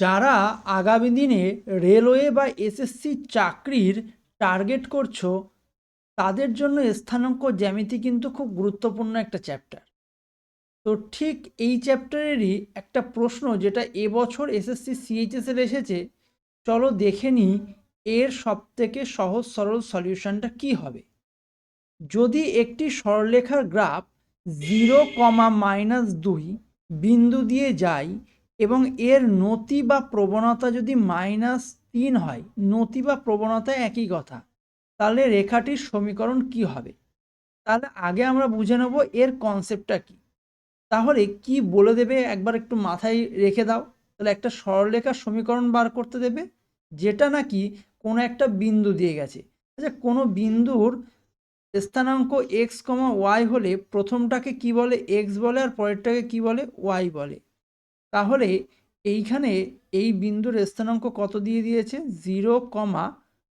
যারা আগামী দিনে রেলওয়ে বা এসএসসি চাকরির টার্গেট করছ, তাদের জন্য স্থানাঙ্ক জ্যামিতি কিন্তু খুব গুরুত্বপূর্ণ একটা চ্যাপ্টার। তো ঠিক এই চ্যাপ্টারেরই একটা প্রশ্ন যেটা এবছর এসএসসি সিএইচএসের এসেছে, চলো দেখে নিই এর সবথেকে সহজ সরল সলিউশনটা কি হবে। যদি একটি সরলরেখার গ্রাফ জিরো কমা মাইনাস দুই বিন্দু দিয়ে যায় এবং এর নতি বা প্রবণতা যদি মাইনাস তিন হয়, নতি বা প্রবণতা একই কথা। তাহলে রেখাটির সমীকরণ কি হবে? তাহলে আগে আমরা বুঝে নেব এর কনসেপ্টটা কি। তাহলে কি বলে দেবে? একবার একটু মাথায় রেখে দাও। তাহলে একটা সরলরেখার সমীকরণ বার করতে দেবে, যেটা নাকি কোনো একটা বিন্দু দিয়ে গেছে। আচ্ছা কোনো বিন্দুর স্থানাঙ্ক এক্স কমা ওয়াই হলে প্রথমটাকে কি বলে? এক্স বলে আর পরেরটাকে কি বলে? ওয়াই বলে। তাহলে এইখানে এই বিন্দুর স্থানাঙ্ক কত দিয়ে দিয়েছে? জিরো কমা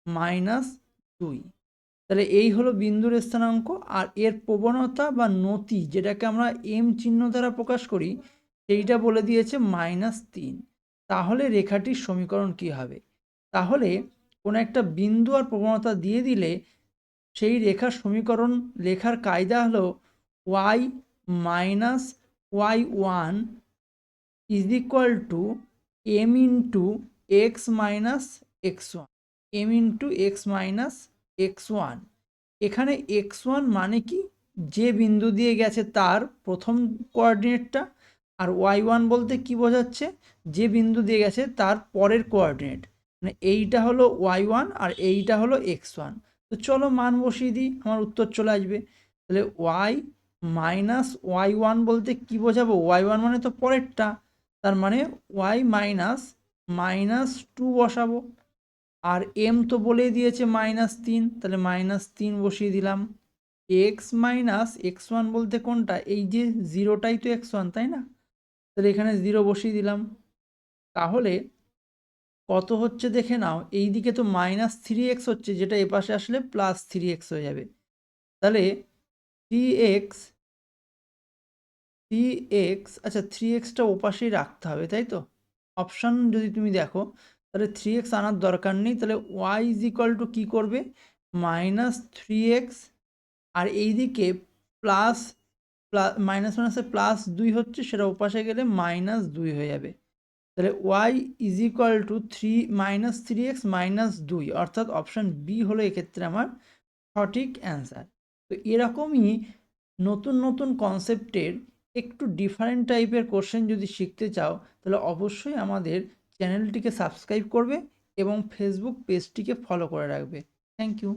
মাইনাস দুই। তাহলে এই হলো বিন্দুর স্থানাঙ্ক আর এর প্রবণতা বা নতি যেটাকে আমরা এম চিহ্ন দ্বারা প্রকাশ করি, সেইটা বলে দিয়েছে মাইনাস তিন। তাহলে রেখাটির সমীকরণ কি হবে? তাহলে কোনো একটা বিন্দু আর প্রবণতা দিয়ে দিলে সেই রেখার সমীকরণ লেখার কায়দা হলো Y minus Y one is equal to M into X minus X one M into X minus X one এখানে এক্স ওয়ান মানে কি? যে বিন্দু দিয়ে গেছে তার প্রথম কোঅর্ডিনেটটা আর ওয়াই ওয়ান বলতে কি বোঝাচ্ছে? যে বিন্দু দিয়ে গেছে তার পরের কোঅর্ডিনেট মানে এইটা হলো ওয়াই ওয়ান আর এইটা হলো এক্স ওয়ান তো চলো মান বসিয়ে দিই, আমার উত্তর চলে আসবে। তাহলে ওয়াই মাইনাস ওয়াই ওয়ান বলতে কি বোঝাবো? ওয়াই ওয়ান মানে তো পরেরটা। তার মানে ওয়াই মাইনাস মাইনাস টু বসাবো। আর এম তো বলেই দিয়েছে মাইনাস তিন, তাহলে মাইনাস তিন বসিয়ে দিলাম। এক্স মাইনাস এক্স ওয়ান বলতে কোনটা? এই যে জিরোটাই তো এক্স ওয়ান তাই না? তাহলে এখানে জিরো বসিয়ে দিলাম। তাহলে কত হচ্ছে দেখে নাও, এই দিকে তো মাইনাস থ্রি এক্স হচ্ছে, যেটা এপাশে আসলে প্লাস থ্রি এক্স হয়ে যাবে। তাহলে থ্রি এক্স থ্রি এক্স আচ্ছা থ্রি এক্সটা ওপাশেই রাখতে হবে, তাই তো? অপশান যদি তুমি দেখো, তাহলে থ্রি এক্স আনার দরকার নেই, তাহলে ওয়াই ইজ ইকাল টু কী করবে? মাইনাস থ্রি এক্স আর এইদিকে প্লাস প্লাস মাইনাস মাইনাসে প্লাস দুই হচ্ছে, সেটা ওপাশে গেলে মাইনাস দুই হয়ে যাবে। তাহলে Y is equal to three minus three X minus দুই, অর্থাৎ অপশান বি হলো এক্ষেত্রে আমার সঠিক অ্যান্সার তো এরকমই নতুন নতুন কনসেপ্টের একটু ডিফারেন্ট টাইপের কোশ্চেন যদি শিখতে চাও, তাহলে অবশ্যই আমাদের চ্যানেলটিকে সাবস্ক্রাইব করবে এবং ফেসবুক পেজটিকে ফলো করে রাখবে। Thank you